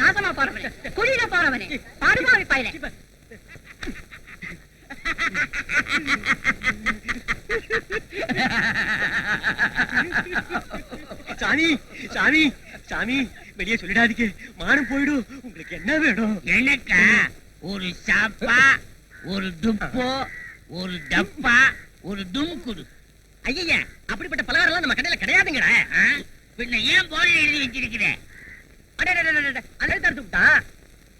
நாசமா போறவனே. குழியில போறவனே. படுபாவி பையலே. சாமி சாமி சாமி வெளியே சொல்லிடாதீங்க. மானம் போயிடும். உங்களுக்கு என்ன வேணும்? எனக்கா ஒரு சாப்பா ஒரு துப்போ ஒரு டப்பா ஒரு தும்குடு ஐயா அப்படிப்பட்ட பலகாரம் எல்லாம் நம்ம கடையில கிடையாதுங்கடா? பின்ன ஏன் போர்டில் எழுதி வச்சிருக்கிற? அதை தடுத்து விட்டான்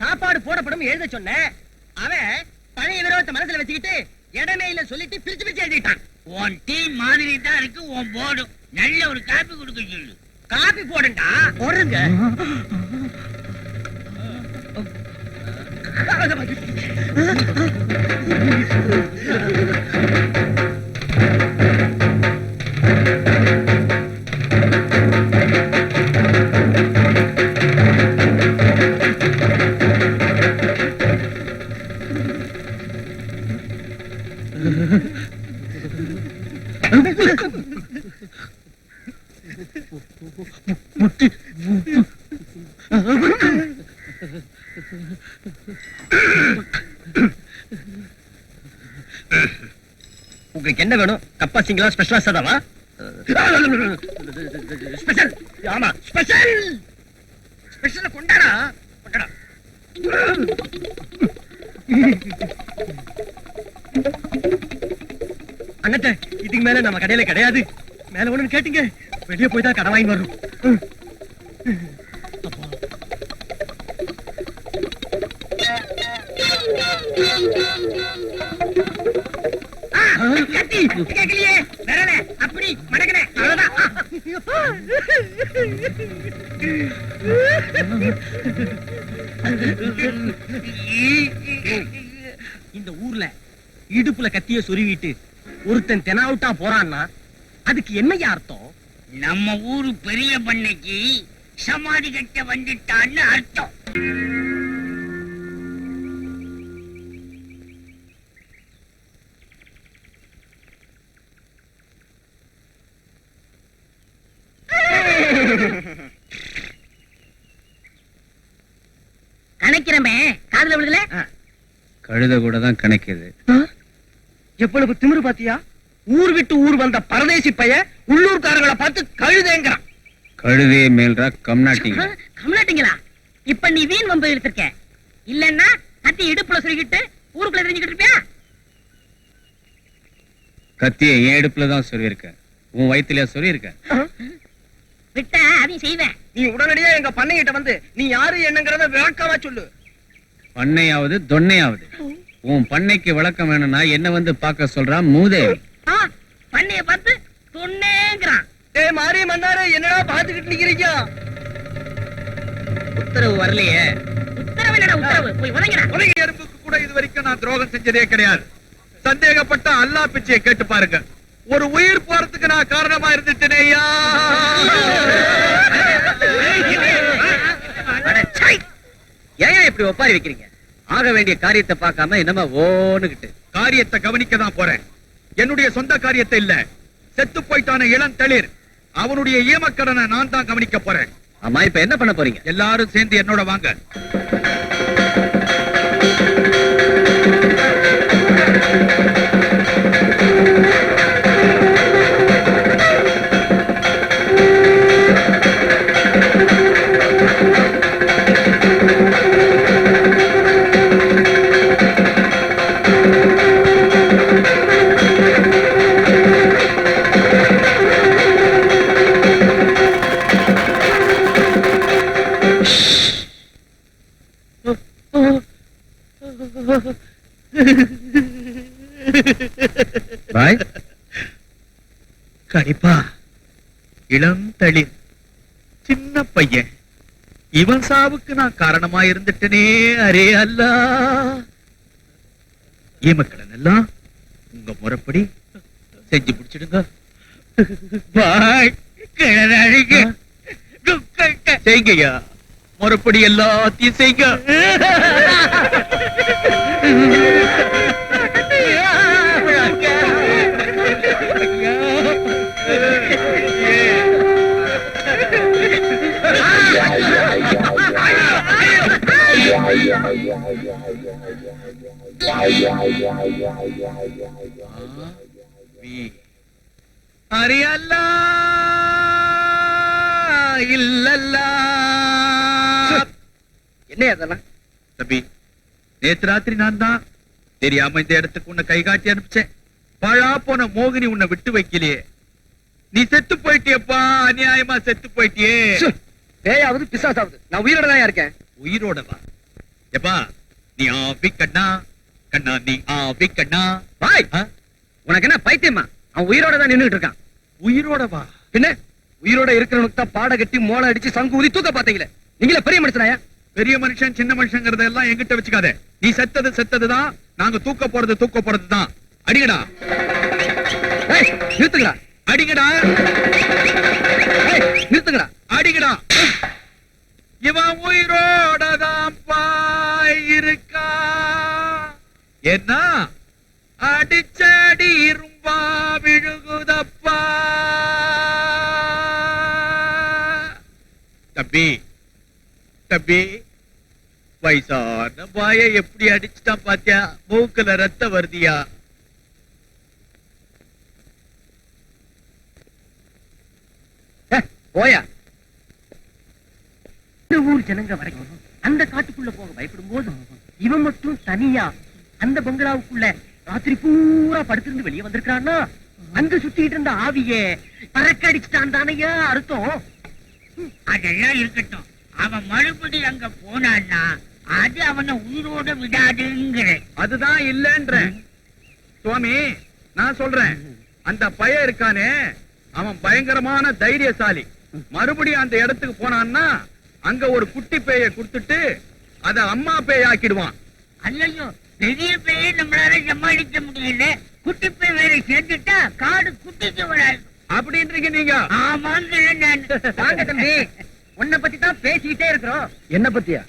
சாப்பாடு போடப்படும் எழுத சொன்னேன் அவன் பழைய விரோதத்தை மனசுல வச்சுக்கிட்டு இடமே இல்ல சொல்லிட்டு பிரிச்சு பிரிச்சு எழுதிட்டான். உன் டீ மாதிரி தான் இருக்கு உன் போர்டு. நல்ல ஒரு காப்பி கொடுக்க சொல்லு. காப்பி போடுண்டா போடுங்க. Thank you. உங்களுக்கு என்ன வேணும்? கப்பா சிங்களா ஸ்பெஷலா சதாவா ஸ்பெஷல் ஆமா ஸ்பெஷல் ஸ்பெஷல் கொண்டாடா கொண்டாடா. அண்ணத்த இதுக்கு மேல நம்ம கடையில கிடையாது. மேல ஒண்ணு கேட்டீங்க வெளியே போய் தான் கடை வாங்கி வரும் கத்தி கேட்கலையே விரல அப்படி அவ்வளவுதான். இந்த ஊர்ல இடுப்புல கத்திய சொருவிட்டு ஒருத்தன் தெனாவுட்டா போறான்னா அதுக்கு என்னையா அர்த்தம்? நம்ம ஊரு பெரிய பண்ணைக்கு சமாதி கட்ட வந்துட்டான்னு அர்த்தம். கணக்கிறமே. காதுல விழுதுல? கழுத கூட தான் கணக்குது எவ்வளவு திமிரு பாத்தியா? ஊர் விட்டு ஊர் வந்த பரதேசி பைய உள்ளூர்காரங்களை பார்த்து கழுதேங்கிறான். கழுதையே மேல்றா கம்நாட்டிங்க. கம்லாட்டிங்களா இப்ப நீ வீண் வம்பு எடுத்திருக்க இல்லன்னா கத்தி இடுப்புல சுருகிட்டு ஊருக்குள்ள தெரிஞ்சுக்கிட்டு இருப்பியா? கத்தியை என் இடுப்புல தான் சொல்லியிருக்கேன் உன் வயிற்றுலயா சொல்லியிருக்கேன் விட்டா செய்வேன். நீ உடனடியா எங்க பண்ணைகிட்ட வந்து நீ யாரு என்னங்கறத விளக்கமா சொல்லு. பண்ணையாவது தொன்னையாவது உன் பண்ணைக்கு விளக்கம் வேணும்னா என்ன வந்து பார்க்க சொல்றான் மூதேவி. ஆ, பண்ணைய பார்த்து தொன்னேங்கிறான் ஏ மாரி மன்னாரு என்னடா பாத்துக்கிட்டு நிக்கிறீங்க? உத்தரவு வரலையே. உத்தரவு என்னடா உத்தரவு? போய் உதங்கிடா. உலக எறும்புக்கு கூட இது வரைக்கும் நான் துரோகம் செஞ்சதே கிடையாது. சந்தேகப்பட்ட அல்லா பிச்சையை கேட்டு பாருங்க. ஒரு உயிர் போறதுக்கு நான் காரணமா இருந்துட்டேனையா ஏன் இப்படி ஒப்பாரி வைக்கிறீங்க? ஆக வேண்டிய காரியத்தை பார்க்காம என்னமா ஓனுகிட்டு காரியத்தை கவனிக்க தான் போறேன். என்னுடைய சொந்த காரியத்தை இல்ல. செத்து போயிட்டான இளம் தளிர். அவனுடைய ஈமக்கடனை நான் தான் கவனிக்க போறேன். ஆமா இப்ப என்ன பண்ண போறீங்க? எல்லாரும் சேர்ந்து என்னோட வாங்க. இளம் சின்ன பையன். இவன் சாவுக்கு நான் காரணமா இருந்துட்டனே அரே அல்லா. ஏமக்கடன் எல்லாம் உங்க முறைப்படி செஞ்சு முடிச்சிடுங்க. பாய் கிழறாழிங்க செய்ங்கய்யா முறைப்படி எல்லாத்தையும் செய்ய அரியல்லா இல்லல்லா. என்ன அதெல்லாம் தம்பி நேத்து ராத்திரி நான் தான் தெரியாம இந்த இடத்துக்கு உன்னை கை காட்டி அனுப்பிச்சேன். பழா போன மோகினி உன்னை விட்டு வைக்கலையே. நீ செத்து போயிட்டியப்பா அநியாயமா செத்து போயிட்டியே. பேயாவது பிசாசாவது. நான் உயிரோட தான் இருக்கேன். உயிரோட வா எப்பா நீ ஆவி கண்ணா? கண்ணா நீ ஆவி கண்ணா? பாய்? உனக்கு என்ன பைத்தியமா? அவன் உயிரோட தான் நின்னுட்டு இருக்கான். உயிரோட வா. பின்ன? உயிரோட இருக்கிறவனுக்கு தான் பாட கட்டி மோளம் அடிச்சு சங்கு ஊதி தூக்க பாத்தீங்களே நீங்களே பெரிய மனுஷனாயா? பெரிய மனுஷன் சின்ன மனுஷங்கிறத எல்லாம் என்கிட்ட வச்சுக்காத. நீ செத்தது செத்ததுதான் நாங்க தூக்க போறது தூக்க போறது தான் அடிங்கடா நிறுத்துங்களா அடிங்கடா. நிறுத்துங்களா அடிங்கடா. இவன் உயிரோட தான் பாய் இருக்கா என்ன? அடிச்சடி இரும்பா விழுகுதப்பா தம்பி. தம்பி வயசான பாய எப்படி அடிச்சுட்டான் பாத்தியா? மூக்குல ரத்த வருதியா? போயா? இந்த ஊர் ஜனங்க வரைக்கும் அந்த காட்டுக்குள்ள போக பயப்படும் போது இவன் மட்டும் தனியா அந்த பங்களாவுக்குள்ள ராத்திரி பூரா படுத்திருந்து வெளியே வந்திருக்கான்னா அங்க சுத்திட்டு இருந்த ஆவிய பறக்கடிச்சுட்டான் தானையா அர்த்தம்? அதெல்லாம் இருக்கட்டும். அவன் மறுபடி அங்க போனான்னா அது அவனை உயிரோட விடாதுங்கிற. அதுதான் இல்லன்ற. சுவாமி நான் சொல்றேன். அந்த பையன் இருக்கானே அவன் பயங்கரமான தைரியசாலி. மறுபடியும் அந்த இடத்துக்கு போனான்னா அங்க ஒரு குட்டி பேய கொடுத்துட்டு அத அம்மா பேய் ஆக்கிடுவான் அல்லையோ பெரிய பேயே நம்மளால சமாளிக்க முடியல. குட்டி பேய் வேற சேர்ந்துட்டா காடு குட்டிக்கு வராது. ஆமாங்கிற நான் வாங்க தம்பி. உன்னை பத்தி தான் பேசிக்கிட்டே இருக்கிறோம். என்ன பத்தியா?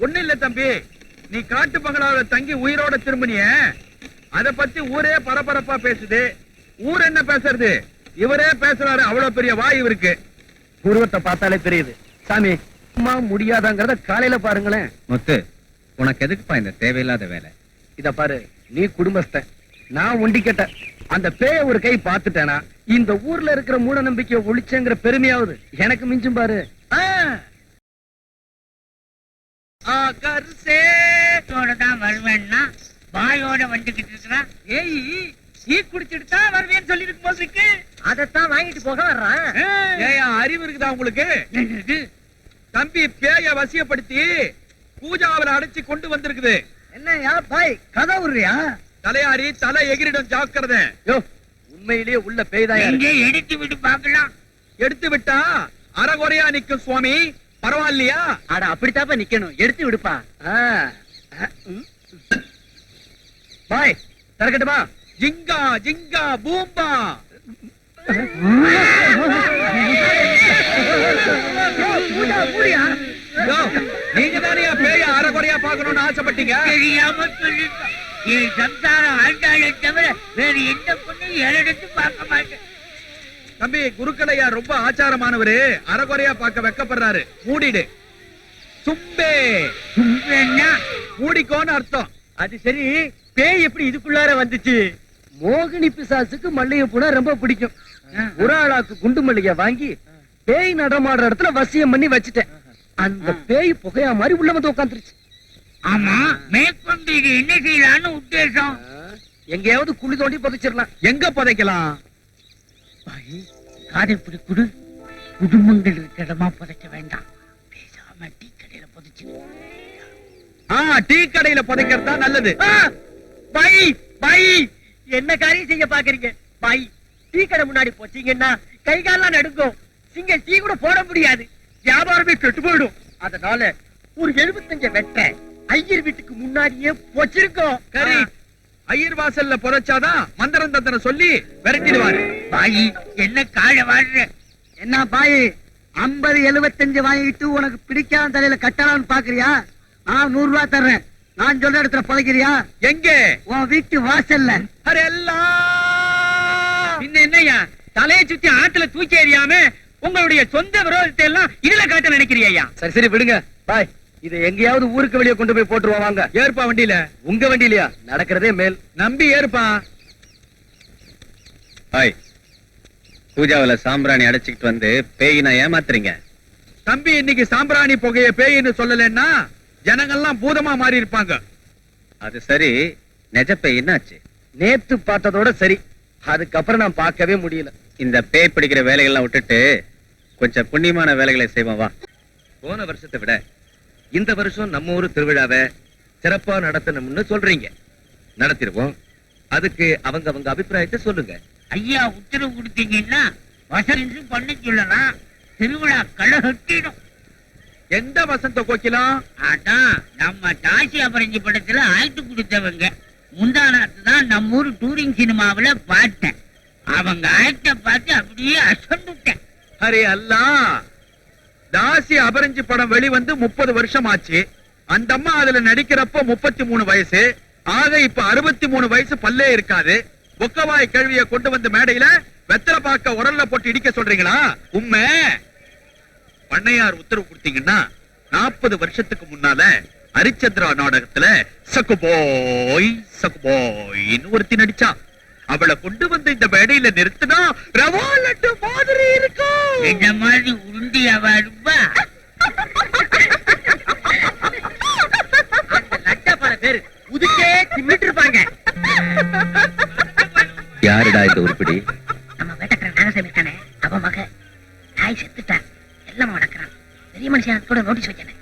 ஒண்ணு இல்ல தம்பி. நீ காட்டு பங்களாவில தங்கி உயிரோட திரும்பினிய. அத பத்தி ஊரே பரபரப்பா பேசுது. ஊர் என்ன பேசுறது? இவரே பேசுறாரு. அவ்வளவு பெரிய வாய் இவருக்கு. உருவத்தை பார்த்தாலே தெரியுது. சாமி அம்மா முடியாதாங்கிறத காலையில பாருங்களேன். முத்து உனக்கு எதுக்குப்பா இந்த தேவையில்லாத வேலை? இத பாரு நீ குடும்பஸ்தன். நான் ஒண்டி கேட்ட அந்த பேய ஒரு கை பார்த்துட்டேனா? இந்த ஊர்ல இருக்கிற மூட நம்பிக்கையை ஒழிச்சங்கிற பெருமையாவது எனக்கு மிஞ்சும் பாரு. வருவேன்னா வாயோட வந்துகிட்டு இருக்கிறான் ஏய் நீ குடிச்சிட்டு தான் வருவேன்னு சொல்லி இருக்கும் போது இருக்கு. அதத்தான் வாங்கிட்டு போக வர்றான். ஏயா அறிவு இருக்குதா உங்களுக்கு? தம்பி பேய வசியப்படுத்தி பூஜாவில அடைச்சு கொண்டு வந்திருக்குது. என்னையா பாய் கதை விடுறியா? தலையாரி தலை எகிரிடும் ஜாக்கிரதை. உண்மையிலேயே உள்ள எங்க எடுத்து விட்டு பார்க்கலாம். எடுத்து விட்டா அறகுறையா நிக்கும் சுவாமி. பரவாயில்லையா? அட அப்படித்தாப்ப நிக்கணும். எடுத்து விடுப்பா. பாய் திறக்கட்டுமா ஜிங்கா ஜிங்கா பூம்பா. நீங்க தானே பேய அறகுறையா பார்க்கணும்னு ஆசைப்பட்டீங்க? தெரியாம என் சம்சாரம் ஆண்டாளை தவிர வேற எந்த பொண்ணையும் எடுத்து பார்க்க மாட்டேன். தம்பி குருக்களையா ரொம்ப ஆச்சாரமானவரு. அறகுறையா பார்க்க வெக்கப்படுறாரு. மூடிடு. சும்பே. என்ன மூடிக்கோன்னு அர்த்தம். அது சரி பேய் எப்படி இதுக்குள்ளார வந்துச்சு? மோகினி பிசாசுக்கு மல்லிகை பூனா ரொம்ப பிடிக்கும். ஒரு ஆளாக்கு குண்டு மல்லிகை வாங்கி பேய் நடமாடுற இடத்துல வசியம் பண்ணி வச்சுட்டேன். அந்த பேய் புகையா மாதிரி உள்ள வந்து உட்காந்துருச்சு. ஆமா மேற்கொண்டு இது என்ன செய்யலான்னு உத்தேசம். எங்கேயாவது குழி தோண்டி புதைச்சிடலாம். எங்க புதைக்கலாம்? காதை இப்படி குடு. குடும்பங்கள் இருக்கிற இடமா புதைக்க வேண்டாம். பேசாம டீ கடையில புதைச்சு ஆ டீ கடையில புதைக்கிறதா நல்லது. பை பை என்ன காரியம் செய்ய பாக்குறீங்க பை டீ கடை முன்னாடி போச்சீங்கன்னா கை காலெல்லாம் நடுங்கும் சிங்க டீ கூட போட முடியாது. வியாபாரமே கெட்டு போயிடும். அதனால ஒரு எழுபத்தஞ்ச வெட்ட ஐயர் வீட்டுக்கு முன்னாடியே போச்சிருக்கோம். சரி. ஐயர் வாசல்ல புதைச்சாதான் மந்திரம் தந்திரம் சொல்லி விரட்டிடுவாரு. பாயி என்ன காலை வாடுற என்ன பாய் ஐம்பது எழுபத்தஞ்சு வாங்கிட்டு உனக்கு பிடிக்காத தலையில கட்டலாம்னு பாக்குறியா? நான் நூறு ரூபாய் தர்றேன். நான் சொல்ற இடத்துல புதைக்கிறியா? எங்க? உன் வீட்டு வாசல்ல. அரே எல்லாம் பின்ன என்னய்யா? தலையை சுத்தி ஆத்துல தூக்கி எறியாம உங்களுடைய சொந்த விரோதத்தை எல்லாம் இதுல காட்ட நினைக்கிறியா சரி சரி விடுங்க. பாய். இதை எங்கேயாவது ஊருக்கு வெளியே கொண்டு போய் போட்டுருவோம் வாங்க. ஏறுப்பா வண்டியில. உங்க வண்டியிலயா? நடக்கிறதே மேல். நம்பி ஏறுப்பா. ஹாய். பூஜாவுல சாம்பிராணி அடைச்சிக்கிட்டு வந்து பேய் நான் ஏமாத்துறீங்க. தம்பி இன்னைக்கு சாம்பிராணி புகைய பேயின்னு சொல்லலைன்னா ஜனங்கள்லாம் பூதமா மாறி இருப்பாங்க அது சரி. நெஜ பேய் என்னாச்சு? நேத்து பார்த்ததோட சரி. அதுக்கப்புறம் நான் பார்க்கவே முடியல. இந்த பேய் பிடிக்கிற வேலைகள்லாம் விட்டுட்டு கொஞ்சம் புண்ணியமான வேலைகளை செய்வோம் வா. போன வருஷத்தை விட இந்த வருஷம் நம்ம ஊர் திருவிழாவை சிறப்பா நடத்தணும்னு சொல்றீங்க. நடத்திடுவோம் அதுக்கு அவங்க அவங்க அபிப்பிராயத்தை சொல்லுங்க. ஐயா உத்தரவு கொடுத்தீங்கன்னா வசதி பண்ண சொல்லலாம். திருவிழா களைகட்டிடும் எந்த வசந்த கோக்கிலம் அதான் நம்ம தாசி அபரஞ்சி படத்துல ஆயிட்டு கொடுத்தவங்க. முந்தானாத்து தான் நம்ம ஊர் டூரிங் சினிமாவுல பார்த்தேன். அவங்க ஆக்ட பார்த்து அப்படியே அசந்துட்டேன். அரே அல்லா! தாசி அபரஞ்சி படம் வெளிவந்து முப்பது வருஷம் ஆச்சு அந்த அம்மா அதுல நடிக்கிறப்போ முப்பத்தி மூணு வயசு. ஆக இப்ப அறுபத்தி மூணு வயசு பல்லே இருக்காது. ஒக்கவாய் கேள்வியை கொண்டு வந்து மேடையில வெத்தலை பாக்க உரல்ல போட்டு இடிக்க சொல்றீங்களா? உண்மை பண்ணையார் உத்தரவு கொடுத்தீங்கன்னா நாற்பது வருஷத்துக்கு முன்னால ஹரிச்சந்திரா நாடகத்துல சகுபோய் சகுபோய்னு ஒருத்தி நடிச்சா. அவளை கொண்டு வந்து இந்த மேடையில நிறுத்தினா ரவா மாதிரி இந்த மாதிரி உருண்டி அவ இருப்பா பேரு உதுக்கே தின்னுட்டு இருப்பாங்க. யாருடா இந்த உருப்படி? நம்ம வேட்டக்காரன் நாகசாமி இருக்கானே அவன் மக. தாய் செத்துட்டான் எல்லாம் நடக்கிறான் பெரிய மனுஷன் கூட நோட்டீஸ் வச்சானே.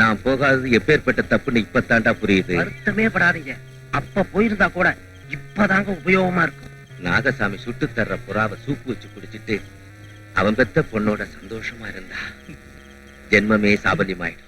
நான் போகாதது எப்பேற்பட்ட தப்புன்னு இப்பத்தாண்டா புரியுது. வருத்தமே படாதீங்க. அப்ப போயிருந்தா கூட இப்பதாங்க உபயோகமா இருக்கும். நாகசாமி சுட்டு தர்ற புறாவை சூப்பு வச்சு குடிச்சிட்டு அவன் பெத்த பொண்ணோட சந்தோஷமா இருந்தா ஜென்மமே சாபல்யமாயிடும்